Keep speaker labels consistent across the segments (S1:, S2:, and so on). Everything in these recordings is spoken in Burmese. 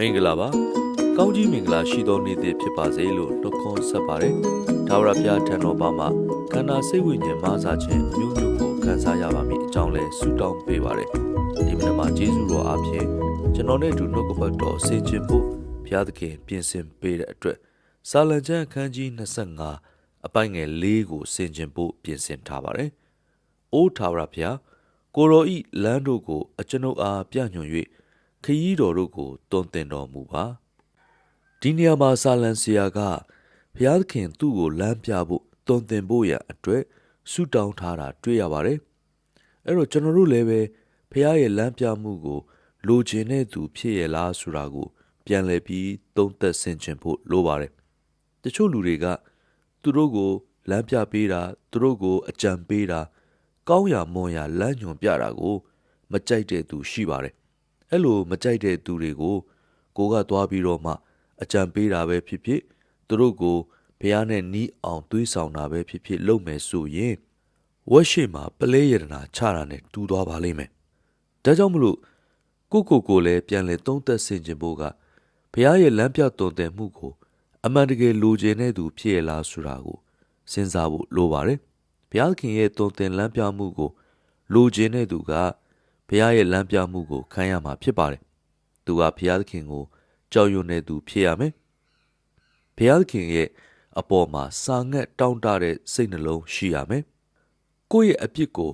S1: မင်္ဂလာပါကောင်းကြီးမင်္ဂလာရှိသောနေ့တစ်ဖြစ်ပါစေလို့နှုတ်ခွန်းဆက်ပါတယ်ဒါဝရပြထံတော်ပါမှာခန္ဓာစိတ်ဝိညာဉ်မဆာခြင်းအမျိုးမျိုးကိုခံစားရပါမည်အကြောင်းလဲဆုတောင်းပေးပါတယ်ဒီမနက်မှာယေရှုတော်အားဖြင့်ကျွန်တော်နဲ့အတူနှုတ်ကပတ်တော်ဆင်ခြင်ဖို့ဘုရားသခင်ပြင်ဆင်ပေးတဲ့အတွက်စာလံကျမ်းအခန်းကြီး25အပိုင်းငယ်၄ကိုဆင်ခြင်ဖို့ပြင်ဆင်ထားပါတယ်အိုးထာဝရဘုရားကိုရောဤလမ်းတို့ကိုအကျွန်ုပ်အားပြညွှန်၍ ခရီးတော်တို့ကိုတွင်တင်တော်မူပါဒီနေရာမှာစာလံဆရာကဘုရားသခင်သူ့ကိုလမ်းပြဖို့တွင်တင်ဖို့ရန်အတွက်ဆုတောင်းထားတာတွေ့ရပါတယ်အဲ့တော့ကျွန်တော်တို့လည်းပဲဘုရားရဲ့လမ်းပြမှုကိုလိုချင်တဲ့သူဖြစ်ရလားဆိုတာကို ပြန်လည်ပြီးသုံးသပ်ဆင်ခြင်ဖို့လိုပါတယ်တချို့လူတွေကသူတို့ကိုလမ်းပြပေးတာသူတို့ကိုအကြံပေးတာကောင်းရာမွန်ရာလမ်းညွန်ပြတာကို မကြိုက်တဲ့သူရှိပါတယ် အဲ့လိုမကြိုက်တဲ့သူတွေကိုကိုကသွားပြီးတော့မှအကြံပေးတာပဲဖြစ်ဖြစ်သူတို့ကိုဘုရားနဲ့နီးအောင်သွေးဆောင်တာပဲဖြစ်ဖြစ်လုပ်မယ်ဆိုရင်ဝက်ရှိမှာပလဲရတနာချတာနဲ့တူသွားပါလိမ့်မယ်ဒါကြောင့်မလို့ကိုကိုကိုလည်းပြန်လဲသုံးသက်ဆင်ခြင်ဖို့ကဘုရားရဲ့လမ်းပြတော်တဲ့မှုကိုအမှန်တကယ်လိုချင်တဲ့သူဖြစ်ရလားဆိုတာကိုစဉ်းစားဖို့လိုပါတယ်ဘုရားခင်ရဲ့တော်တဲ့လမ်းပြမှုကိုလိုချင်တဲ့သူက ဘုရားရဲ့လမ်းပြမှုကိုခံရမှာဖြစ်ပါတယ်သူကဘုရားသခင်ကိုကြောက်ရွံ့တဲ့သူဖြစ်ရမယ်ဘုရားသခင်ရဲ့အပေါ်မှာစာငတ်တောင်းတတဲ့စိတ်နှလုံးရှိရမယ်ကိုယ့်ရဲ့အပြစ်ကို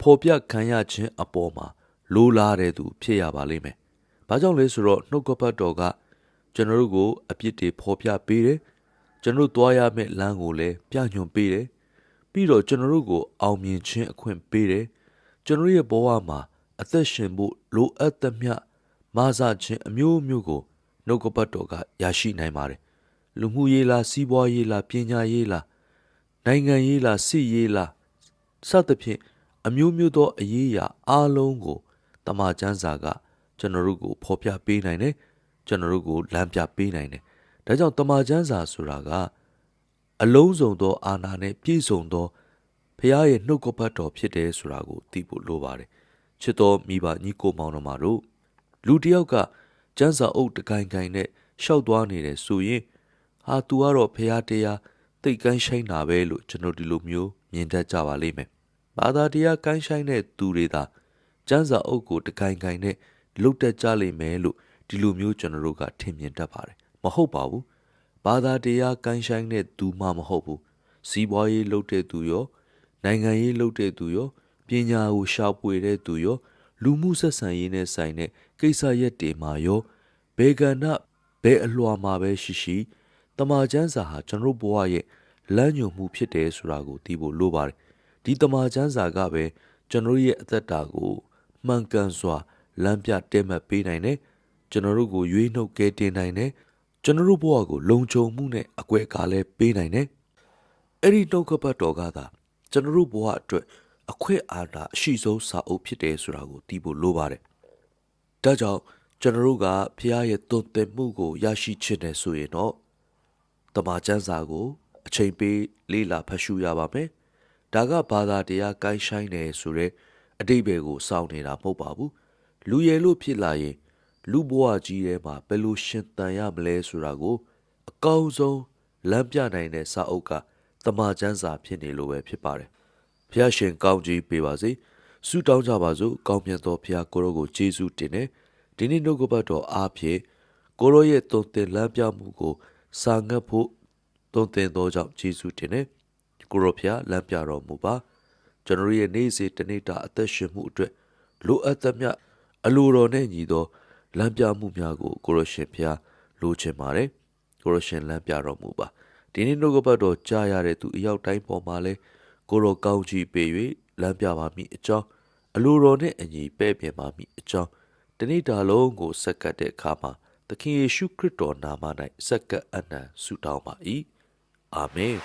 S1: ဖော်ပြခံရခြင်းအပေါ်မှာလိုလားတဲ့သူဖြစ်ရပါလိမ့်မယ်။ဘာကြောင့်လဲဆိုတော့နှုတ်ကပတ်တော်ကကျွန်တော်တို့ကိုအပြစ်တွေဖော်ပြပေးတယ်။ကျွန်တော်တို့သွားရမယ့်လမ်းကိုလည်းပြညွှန်ပေးတယ်။ပြီးတော့ကျွန်တော်တို့ကိုအောင်မြင်ခြင်းအခွင့်ပေးတယ်။ကျွန်တော်ရဲ့ဘဝမှာ အသက်ရှင်ဖို့လိုအပ်သမျှမဆခြင်းအမျိုးမျိုးကိုနှုတ်ကပတ်တော်ကရရှိနိုင်ပါတယ်။လူမှုရေးလားစီးပွားရေးလားပညာရေးလားနိုင်ငံရေးလားစစ်ရေးလားစသဖြင့်အမျိုးမျိုးသောအရေးအရာအားလုံးကိုတမန်ကျမ်းစာက ကျွန်တော်တို့ကိုဖော်ပြပေးနိုင်တယ်ကျွန်တော်တို့ကိုလမ်းပြပေးနိုင်တယ်ဒါကြောင့်တမန်ကျမ်းစာဆိုတာကအလုံးစုံသောအာဏာနဲ့ပြည့်စုံသောဖခင်ရဲ့နှုတ်ကပတ်တော်ဖြစ်တယ်ဆိုတာကိုသိဖို့လိုပါတယ် ချစ်တော်မိဘညီကိုမောင်နှမတို့လူတစ်ယောက်ကကျမ်းစာအုပ်တကိုင်ကိုင်နဲ့ရှောက်သွားနေတယ်ဆိုရင်ဟာသူကတော့ဖခင်တရားသိတ်ကန်းရှိုင်းတာပဲလို့ကျွန်တော်ဒီလိုမျိုးမြင်တတ်ကြပါလိမ့်မယ်ဘာသာတရားကန်းရှိုင်းတဲ့သူတွေသာကျမ်းစာအုပ်ကိုတကိုင်ကိုင်နဲ့လုတ်တက်ကြလိမ့်မယ်လို့ဒီလိုမျိုးကျွန်တော်တို့ကထင်မြင်တတ်ပါတယ်မဟုတ်ပါဘူးဘာသာတရားကန်းရှိုင်းတဲ့သူမှမဟုတ်ဘူးစီးပွားရေးလုပ်တဲ့သူရောနိုင်ငံရေးလုပ်တဲ့သူရော ပညာကိုရှာဖွေတဲ့သူရော လူမှုဆက်ဆံရေးနဲ့ဆိုင်တဲ့ကိစ္စရက်တွေမှာရောဘေကန္နဘဲအလွှာမှာပဲရှိရှိတမာကျမ်းစာဟာကျွန်တော်တို့ဘဝရဲ့လမ်းညွှန်မှုဖြစ်တယ်ဆိုတာကိုသိဖို့လိုပါတယ်ဒီတမာကျမ်းစာကပဲကျွန်တော်ရဲ့အသက်တာကိုမှန်ကန်စွာလမ်းပြတဲမှတ်ပေးနိုင်တယ်ကျွန်တော်တို့ကိုရွေးနှုတ်ကဲတင်နိုင်တယ်ကျွန်တော်တို့ဘဝကိုလုံခြုံမှုနဲ့အကွဲကားလဲပေးနိုင်တယ်အဲ့ဒီနှုတ်ကပတ်တော်ကသာကျွန်တော်တို့ဘဝအတွက် အခွင့်အာဏာအရှိဆုံးစာအုပ်ဖြစ်တယ်ဆိုတာကိုသိဖို့လိုပါတယ်ဒါကြောင့်ကျွန်တော်တို့ကဖခင်ရဲ့တုံ့တင်မှုကိုရရှိချင်တယ်ဆိုရင်တော့တမန်ကျမ်းစာကိုအချိန်ပေးလေ့လာဖတ်ရှုရပါမယ်ဒါကဘာသာတရားကိုင်းဆိုင်တယ်ဆိုတဲ့အတိတ်ဘယ်ကိုစောင့်နေတာမဟုတ်ပါဘူးလူရည်လို့ဖြစ်လာရင် လူဘဝကြီးထဲမှာဘယ်လိုရှင်သန်ရမလဲဆိုတာကိုအကောင်းဆုံးလမ်းပြနိုင်တဲ့စာအုပ်ကတမန်ကျမ်းစာဖြစ်နေလို့ပဲဖြစ်ပါတယ် ဖျားရှင်ကောင်းကြီးပေးပါစေဆုတောင်းကြပါစို့ကောင်းမြတ်သောဖျားကိုရောကိုယေရှုတင်တယ်ဒီနေ့နှုတ်ကပတ်တော်အားဖြင့်ကိုရောရဲ့တုံတင်လမ်းပြမှုကိုစာငတ်ဖို့တုံတင်သောကြောင့်ယေရှုတင်တယ်ကိုရောဖျားလမ်းပြတော်မူပါကျွန်တော်ရဲ့နေ့စဉ်တနေ့တာအသက်ရှင်မှုအတွက်လိုအပ်သမျှအလိုတော်နဲ့ညီသောလမ်းပြမှုများကိုကိုရရှင်ဖျားလိုချင်ပါတယ်ကိုရရှင်လမ်းပြတော်မူပါဒီနေ့နှုတ်ကပတ်တော်ကြားရတဲ့သူအရောက်တိုင်းပေါ်မှာလဲ ကိုရောကောင်းချီးပေး၍လမ်းပြပါမည်အကြောင်းအလိုတော်နဲ့အညီပဲ့ပြင်ပါမည်အကြောင်းတနေ့တာလုံးကိုစက္ကပ်တဲ့အခါမှာသခင်ယေရှုခရစ်တော်နာမ၌စက္ကပ်အနံဆုတောင်းပါ၏အာမင်